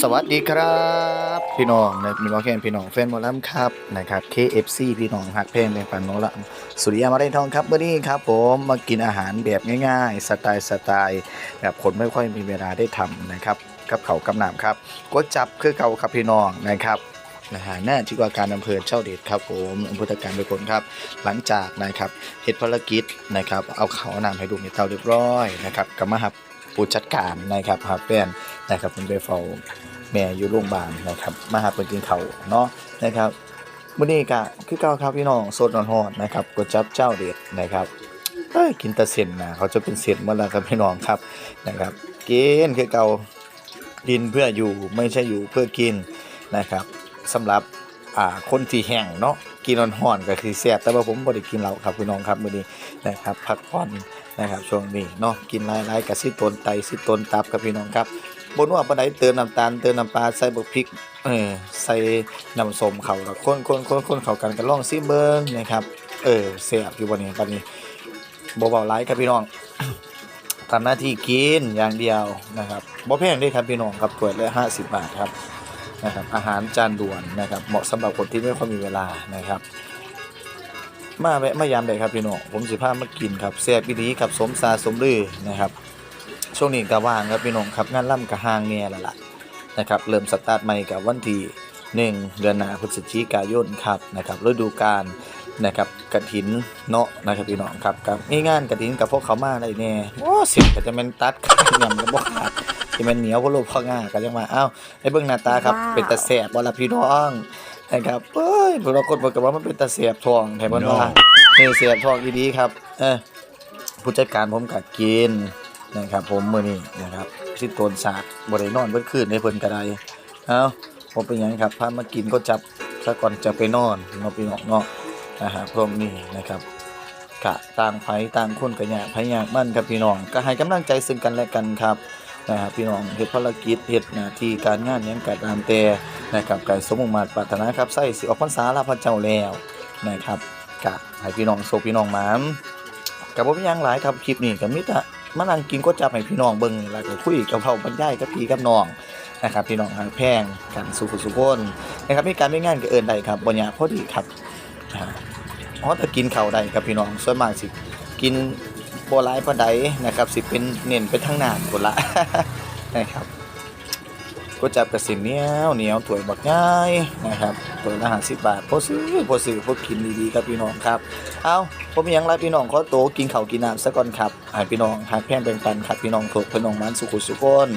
สวัสดีครับ พี่น้องนะมีน้องแคนพี่น้องแฟนหมอลำครับนะครับ KFC พี่น้องหักเพลงเป็นฝันหมอลำสุริยามาได้ทองครับเมื่อนี้ครับ ผมมากินอาหารแบบง่ายๆ สไตล์สไตล์แบบคนไม่ค่อยมีเวลาได้ทำนะครับกับเขากำหนำครับก๋วยจับคือเก่าครับพี่น้องนะครับนะฮะหน้าที่ว่าการอำเภอเจ้าเดชครับผมอำเภอตะการเป็นคนครับ หลังจากนะครับเหตุภารกิจนะครับ เอาเขาวนำให้ดูในเตาเรียบร้อยนะครับกับมาหับ ผู้จัดการนะครับฮับแป้นนะครับเป็นไปเฝ้าแม่อยู่โรงพยาบาลนะครับมาหาเพิ่นกินข้าวเนาะนะครับมื้อนี้ก็คือเก่าครับพี่น้องสดร้อนๆนะครับก๋วยจั๊บเจ้าเด็ดนะครับเอ้ยกินแต่เส้นนะเขาจะเป็นเส้นหมดแล้วครับพี่น้องครับนะครับกินคือเก่ากินเพื่ออยู่ไม่ใช่อยู่เพื่อกินนะครับสำหรับอ่าคนที่แห้งเนาะกินร้อนๆก็คือแซ่บแต่ว่าผมบ่ได้กินเหล้าครับพี่น้องครับมื้อนี้นะครับพักผ่อน นะครับช่วงนี้เนาะกินหลายๆก็สิตนไตสิตนตับครับพี่น้องครับบนว่าปานใดเติมน้ำตาลเติมน้ำปลาใส่บักพริกเออใส่น้ำส้มเขาแล้วคนคนคนคนเขากันก็ลองซิเบิ่งนะครับเออแซ่บอยู่บ่เนี่ยบัดนี้บ่เว้าหลายครับพี่น้องทำหน้าที่กินอย่างเดียวนะครับบ่แพงด้วยครับพี่น้องครับถ้วยละ50บาทครับนะครับอาหารจานด่วนนะครับเหมาะสำหรับคนที่ไม่ค่อยมีเวลานะครับ มาแวะมายามได้ครับพี่น้องผมสิพามากินครับแซ่บอีหลีครับสมซาสมลือนะครับช่วงนี้ก็ว่างครับพี่น้องครับงานล่ำกับห่างแง่แล้วล่ะนะครับเริ่มสตาร์ทใหม่กับวันที่หนึ่งเดือนหน้าพฤศจิกายนครับนะครับฤดูกาลนะครับกระถินเนาะนะครับพี่น้องครับกับมีงานกระถินกับพวกเขามาได้แน่โอ้เสิก็จะเป็นตัดขาดยำก็บ่ขาดจะเป็นเหนียวก็ลูกพ่อง่าก็ยังมาเอ้าให้เบิ่งหน้าตาครับว้าวเป็นตาแสบบ่ล่ะพี่น้องนะครับเอ้ ยพวกเราคนบอกกันว่ามันเป็นตาแสบทองแถมว่านี่แสบทองดีๆครับเออผู้จัดการผมก็กินนะครับ ผมมื้อนี้นะครับสิโตนสากบ่ได้นอนเบิดคืนในเพิ่นก็ได้เอ้าผมเป็นหยังครับพามากินก็จับซะก่อนจะไปนอนเนาะพี่น้องเนาะนะฮะพร้อมนี้นะครับกะต่างไผต่างคนก็อยากไผอยากมั่นครับพี่น้องก็ให้กำลังใจซึ่งกันและกันครับ นะฮะพี่น้องเฮ็ดภารกิจเฮ็ดหน้าที่การงานยังก็ตามแต่นะครับก็สมมุติมาตรปรารถนาครับใส่สิออกพรรษาลาพระเจ้าแล้วนะครับกะให้พี่น้องโชคพี่น้องหมานก็บ่มีหยังหลายครับคลิปนี้ก็มีแต่มานั่งกินก็จับให้พี่น้องเบิ่งแล้วก็คุยกับเขาบรรยายกับพี่กับน้องนะครับพี่น้องทางแพงกันสุขสุขคนนะครับมีการไม่งานก็เอินใดครับบ่ยากพอดีครับอ๋อถ้ากินเข้าวได้ครับพี่น้องส่วนมากสิกิน บ่หลายปานใดนะครับ สิเป็นเน้นไปทางหน้าพุ่นละนะครับก็จับกระสิเหนียวเหนียวถวยบักง่ายนะครับถ้วละ50บบาทพอซื้อพอซื้อพอกินดีๆครับพี่น้องครับ เอาผมมีหยังไรพี่น้องขอโตกินข้าวกินน้ำซะก่อนครับให้พี่น้องหักแพงเป็นปันครับพี่น้องถูกพี่น้องมันสุขุสุขน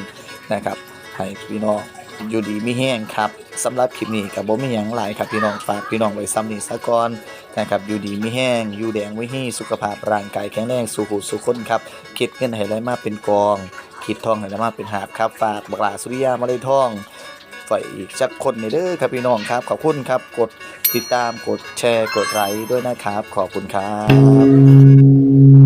นะครับให้พี่น้องอยู่ดีมีแห้งครับสำหรับคลิปนี้กับผมมีหยังหลายครับพี่น้องฝากพี่น้องไว้ซ้ำนี้ซะก่อน นะครับอยู่ดีไม่แห้ง อยู่แดงไม่ให้สุขภาพร่างกายแข็งแรงสุขุสุขคนครับคิดเงินให้ไหลมาเป็นกองคิดทองให้ไหลมาเป็นหาบครับ ฝากบักลาสุริยามาเลยทองฝ่ายอีกจักคนในเด้อครับพี่น้องครับ ขอบคุณครับ กดติดตามกดแชร์กดไลค์ด้วยนะครับ ขอบคุณครับ